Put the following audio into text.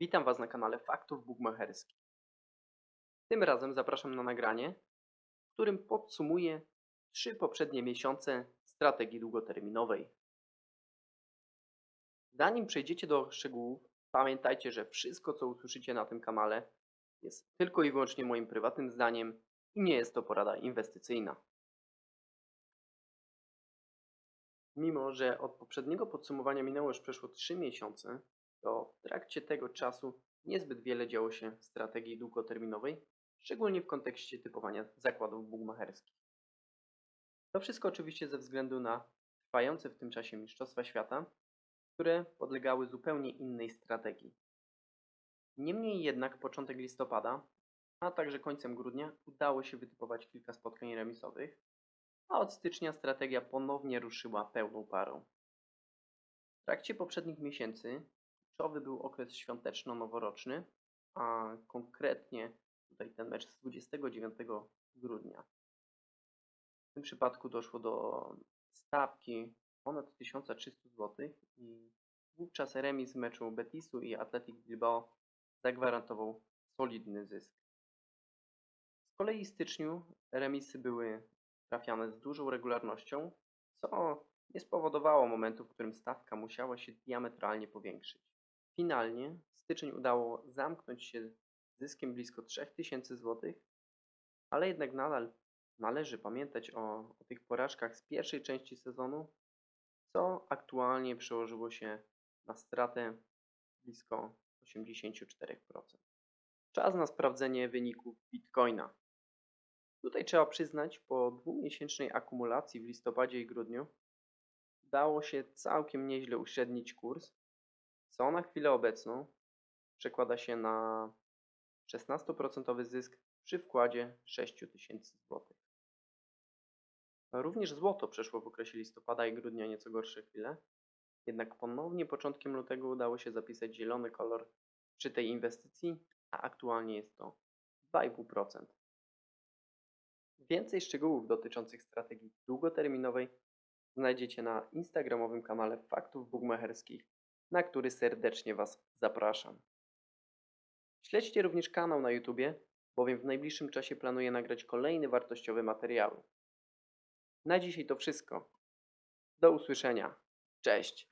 Witam Was na kanale Faktów Bugmacherskich. Tym razem zapraszam na nagranie, w którym podsumuję trzy poprzednie miesiące strategii długoterminowej. Zanim przejdziecie do szczegółów, pamiętajcie, że wszystko co usłyszycie na tym kanale jest tylko i wyłącznie moim prywatnym zdaniem i nie jest to porada inwestycyjna. Mimo, że od poprzedniego podsumowania minęło już przeszło 3 miesiące, to w trakcie tego czasu niezbyt wiele działo się w strategii długoterminowej, szczególnie w kontekście typowania zakładów bugmacherskich. To wszystko oczywiście ze względu na trwające w tym czasie Mistrzostwa Świata, które podlegały zupełnie innej strategii. Niemniej jednak początek listopada, a także końcem grudnia udało się wytypować kilka spotkań remisowych, a od stycznia strategia ponownie ruszyła pełną parą. W trakcie poprzednich miesięcy kluczowy był okres świąteczno-noworoczny, a konkretnie tutaj ten mecz z 29 grudnia. W tym przypadku doszło do stawki ponad 1300 zł i wówczas remis meczu Betisu i Athletic Bilbao zagwarantował solidny zysk. Z kolei w styczniu remisy były trafiane z dużą regularnością, co nie spowodowało momentu, w którym stawka musiała się diametralnie powiększyć. Finalnie styczeń udało zamknąć się zyskiem blisko 3000 zł, ale jednak nadal należy pamiętać o, o tych porażkach z pierwszej części sezonu, co aktualnie przełożyło się na stratę blisko 84%. Czas na sprawdzenie wyników Bitcoina. Tutaj trzeba przyznać, po dwumiesięcznej akumulacji w listopadzie i grudniu udało się całkiem nieźle uśrednić kurs, co na chwilę obecną przekłada się na 16% zysk przy wkładzie 6000 zł. Również złoto przeszło w okresie listopada i grudnia nieco gorsze chwile, jednak ponownie początkiem lutego udało się zapisać zielony kolor przy tej inwestycji, a aktualnie jest to 2,5%. Więcej szczegółów dotyczących strategii długoterminowej znajdziecie na instagramowym kanale Faktów Bugmacherskich, na który serdecznie Was zapraszam. Śledźcie również kanał na YouTube, bowiem w najbliższym czasie planuję nagrać kolejne wartościowe materiały. Na dzisiaj to wszystko. Do usłyszenia. Cześć.